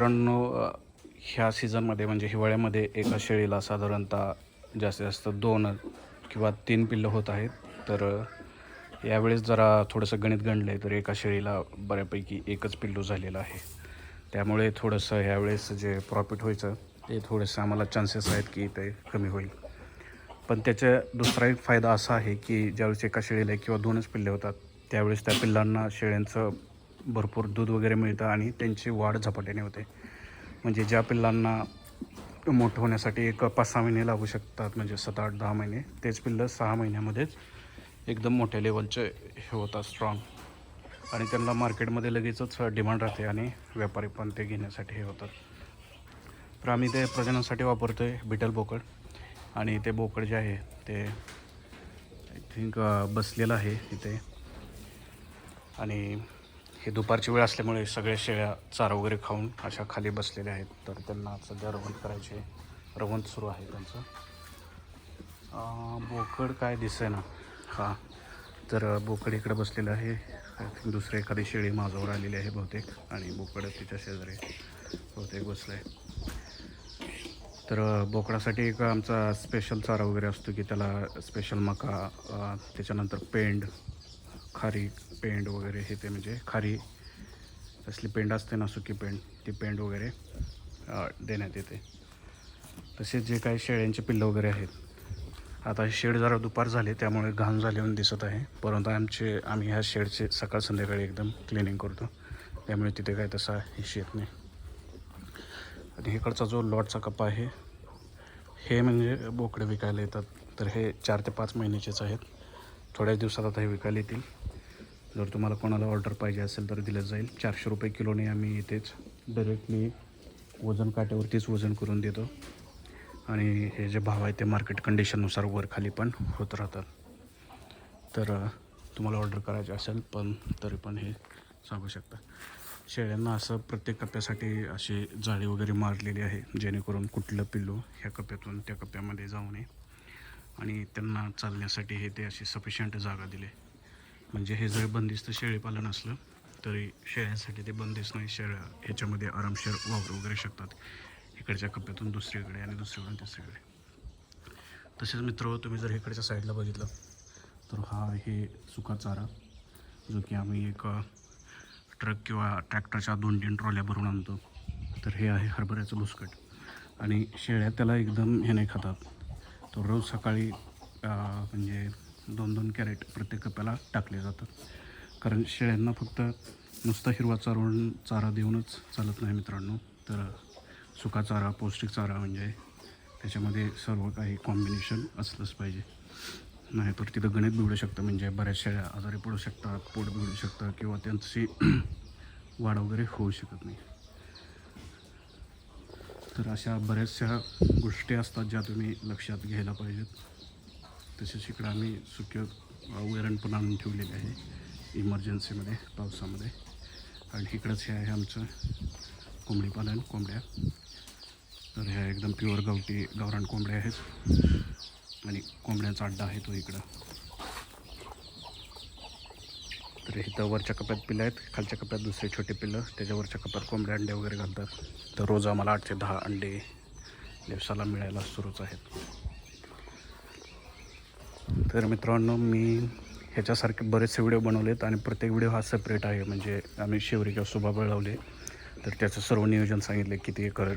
मित्रांनो ह्या सीझनमध्ये म्हणजे हिवाळ्यामध्ये एका शेळीला साधारणतः जास्तीत जास्त दोन किंवा तीन पिल्लं होत आहेत. तर यावेळेस जरा थोडंसं गणित गणलं आहे तर एका शेळीला बऱ्यापैकी एकच पिल्लू झालेलं आहे. त्यामुळे थोडंसं ह्यावेळेस जे प्रॉफिट व्हायचं ते थोडंसं आम्हाला चान्सेस आहेत की ते कमी होईल. पण त्याचा दुसरा एक फायदा असा आहे की ज्यावेळेस एका शेळीला किंवा दोनच पिल्ले होतात त्यावेळेस त्या पिल्लांना शेळ्यांचं भरपूर दूध वगैरे मिळतं आणि त्यांची वाढ झपाट्याने होते. म्हणजे ज्या पिल्लांना मोठं होण्यासाठी एक पाच सहा महिने लागू शकतात म्हणजे सात आठ दहा महिने तेच पिल्लं सहा महिन्यामध्येच एकदम मोठ्या लेवलचे हे होतात स्ट्रॉंग आणि त्यांना मार्केटमध्ये लगेचच डिमांड राहते आणि व्यापारी पण ते घेण्यासाठी हे होतात. तर आम्ही ते प्रजननासाठी वापरतो आहे बिटल बोकड. आणि ते बोकड जे आहे ते आय थिंक बसलेलं आहे इथे. आणि हे दुपारची वेळ असल्यामुळे सगळ्या शेळ्या चारा वगैरे खाऊन अशा खाली बसलेल्या आहेत. तर त्यांना सध्या रवंत करायचे रवंत सुरू आहे त्यांचं. बोकड काय दिसे ना हां. तर बोकड इकडे बसलेलं आहे. आय थिंक दुसरी एखादी शेळी माझ्यावर आलेली आहे बहुतेक. आणि बोकड तिच्या शेजारी बहुतेक बसलं आहे तर बोकडासाठी एक आमचा स्पेशल चारा वगैरे असतो की त्याला स्पेशल मका त्याच्यानंतर पेंड खारी पेंड वगैरे हे ते म्हणजे खारी तसली पेंड असते ना सुकी पेंड ती पेंड वगैरे देण्यात येते. तसेच जे काही शेळ्यांचे पिल्लं वगैरे आहेत आता हे शेड जरा दुपार झाले त्यामुळे घाण झाले म्हणून दिसत आहे. परंतु आमचे आम्ही ह्या शेडचे सकाळ संध्याकाळी एकदम क्लिनिंग करतो. त्यामुळे तिथे काय तसा हिश येत नाही. आणि इकडचा जो लॉटचा कप्पा आहे हे म्हणजे बोकडे विकायला येतात. तर हे चार ते पाच महिन्याचेच आहेत. थोड्याच दिवसात आता हे विकायला येतील. जर तुम्हाला कोणाला ऑर्डर पाहिजे असेल तर दिलं जाईल. चारशे रुपये किलोने आम्ही इथेच डायरेक्टली वजन काट्यावरतीच वजन करून देतो. आणि हे जे भाव आहे ते मार्केट कंडिशननुसार वर खाली पण होत राहतात. तर तुम्हाला ऑर्डर करायचे असेल पण तरी पण हे सांगू शकता. शेळ्यांना असं प्रत्येक कप्प्यासाठी अशी जाळी वगैरे मारलेली आहे जेणेकरून कुठलं पिल्लू ह्या कप्प्यातून त्या कप्प्यामध्ये जाऊ नये. आणि त्यांना चालण्यासाठी हे ते अशी सफिशियंट जागा दिले म्हणजे हे जर बंदिस्त शेळीपालन असलं तरी शेळ्यांसाठी ते बंदिस्त नाही शेळ्या ह्याच्यामध्ये आरामशीर वावरू वगैरे शकतात. इकडच्या कप्प्यातून दुसरीकडे आणि दुसरीकडून तिसरीकडे. तसेच मित्र तुम्ही जर इकडच्या साईडला बघितलं तर हा हे सुका चारा जो की आम्ही एक ट्रक किंवा ट्रॅक्टरच्या दोन तीन ट्रॉल्या भरून आणतो. तर हे आहे हरभऱ्याचं भुसकट. आणि शेळ्या त्याला एकदम हे नाही खातात. तो रोज सकाळी म्हणजे दोन दोन कॅरेट प्रत्येक कप्याला टाकले जातात. कारण शेळ्यांना फक्त नुसता हिरवा चारवून चारा देऊनच चालत नाही मित्रांनो. तर सुका चारा पौष्टिक चारा म्हणजे त्याच्यामध्ये सर्व काही कॉम्बिनेशन असलंच पाहिजे. नाही तर तिथं गणित बिघडू शकतं म्हणजे बऱ्याच शेळ्या आजारी पडू शकतात पोट बिघडू शकतं किंवा त्यांची वाढ वगैरे होऊ शकत नाही. तर अशा बऱ्याचशा गोष्टी असतात ज्या तुम्ही लक्षात घ्यायला पाहिजेत. तसेच इकडं आम्ही सुक्य वैरण पण आणून ठेवलेले आहे इमर्जन्सीमध्ये पावसामध्ये. आणि इकडंच हे आहे आमचं कोंबडी पालन कोंबड्या. तर ह्या एकदम प्युअर गावठी गावरान कोंबड्या आहेत. आणि कोंबड्यांचा अड्डा आहे तो इकडं. तर इथं वरच्या कप्प्यात पिलं आहेत. खालच्या कप्प्यात दुसरे छोटे पिल्लं. त्याच्यावरच्या कप्प्यात कोंबड्या अंडे वगैरे घालतात. तर रोज आम्हाला आठ ते दहा अंडे दिवसाला मिळायला सुरूच आहेत. तर मित्रांनो मी ह्याच्यासारखे बरेचसे व्हिडिओ बनवलेत आणि प्रत्येक व्हिडिओ हा सेपरेट आहे. म्हणजे आम्ही शिवरी किंवा सुभाबळ लावले तर त्याचं सर्व नियोजन सांगितले किती एकर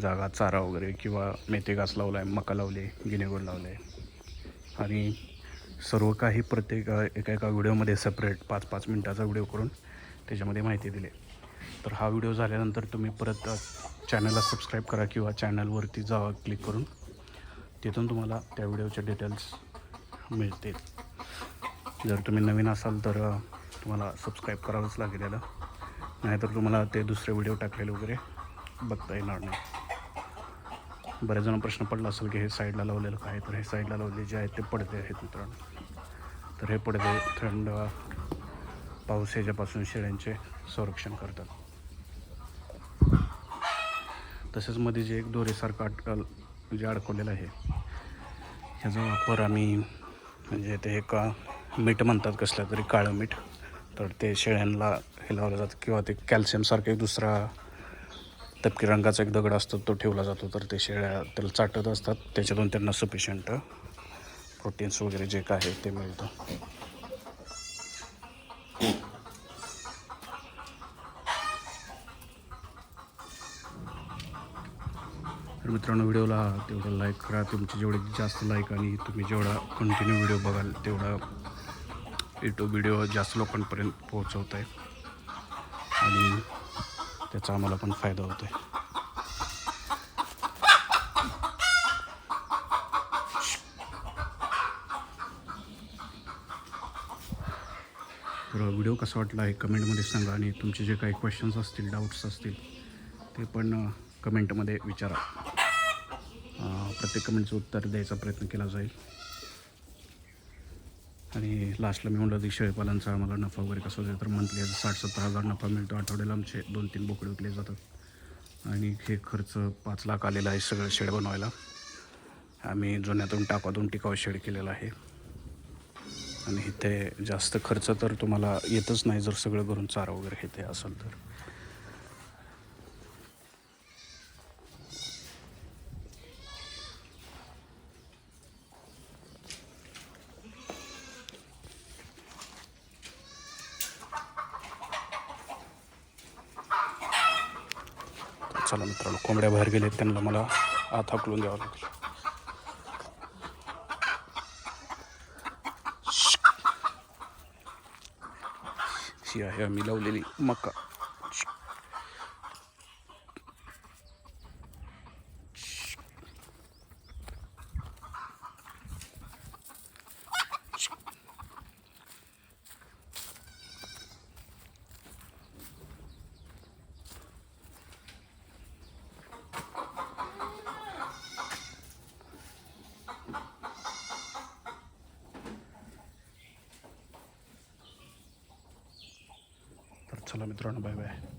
जागा चारा वगैरे किंवा मेथी घास लावला आहे मका लावले गिनेगोड लावले. आणि सर्व काही प्रत्येक एका एका व्हिडिओमध्ये सेपरेट पाच पाच मिनटाचा व्हिडिओ करून त्याच्यामध्ये माहिती दिली. तर हा व्हिडिओ झाल्यानंतर तुम्ही परत चॅनलला सबस्क्राईब करा किंवा चॅनलवरती जावा क्लिक करून. तिथून तुम्हाला त्या व्हिडिओचे डिटेल्स मिळतील. जर तुम्ही नवीन असाल तर तुम्हाला सबस्क्राईब करावंच लागेल याला. नाहीतर तुम्हाला ते दुसरे व्हिडिओ टाकलेले वगैरे बघता येणार नाही. बऱ्याच जण प्रश्न पडला असेल की हे साईडला लावलेलं काय? तर हे साईडला लावले जे आहेत ते पडदे आहेत मित्रांनो. तर हे पडदे थंड पाऊस ह्याच्यापासून शेळ्यांचे संरक्षण करतात. तसेच मध्ये जे एक दोरेसारखं अटकल जे अडकवलेलं आहे ह्याचा वापर आम्ही म्हणजे ते एका मीठ म्हणतात कसलं तरी काळं मीठ. तर ते शेळ्यांना हे लावलं जातं किंवा ते कॅल्शियमसारखं एक दुसरा तपकी रंगाचा एक दगड असतो तो ठेवला जातो. तर ते शेळ्या त्याला चाटत असतात. त्याच्यातून त्यांना सफिशियंट प्रोटीन्स वगैरे जे काय आहे ते मिळतं. तर मित्रांनो व्हिडिओला तेवढं लाईक करा. तुमचे जेवढे जास्त लाईक आणि तुम्ही जेवढा कंटिन्यू व्हिडिओ बघाल तेवढा युट्यूब व्हिडिओ जास्त लोकांपर्यंत पोहोचवत आहे आणि त्याचा आम्हाला पण फायदा होतो आहे तर व्हिडिओ कसा वाटला आहे कमेंटमध्ये सांगा आणि तुमचे जे काही क्वेश्चन्स असतील डाऊट्स असतील ते पण कमेंटमध्ये विचारा. प्रत्येक कमेंटचं उत्तर द्यायचा प्रयत्न केला जाईल. आणि लास्टला मी म्हणलं की शेळीपालांचा आम्हाला नफा वगैरे कसा होतो तर मंथली साठ सत्तर हजार नफा मिळतो. आठवड्याला आमचे दोन तीन बोकडे विकले जातात. आणि हे खर्च पाच लाख आलेला आहे सगळं शेड बनवायला. आम्ही जुन्यातून टाकातून टिकाऊ शेड केलेला आहे. आणि इथे जास्त खर्च तर तुम्हाला येतच नाही जर सगळं घरून चारा वगैरे इथे असेल तर. चला मित्रांनो कोंबड्या बाहेर गेले त्यांना मला आत हाकलून द्यावं लागेल. ही आहे आम्ही लावलेली मका. चला मित्रांनो बाय बाय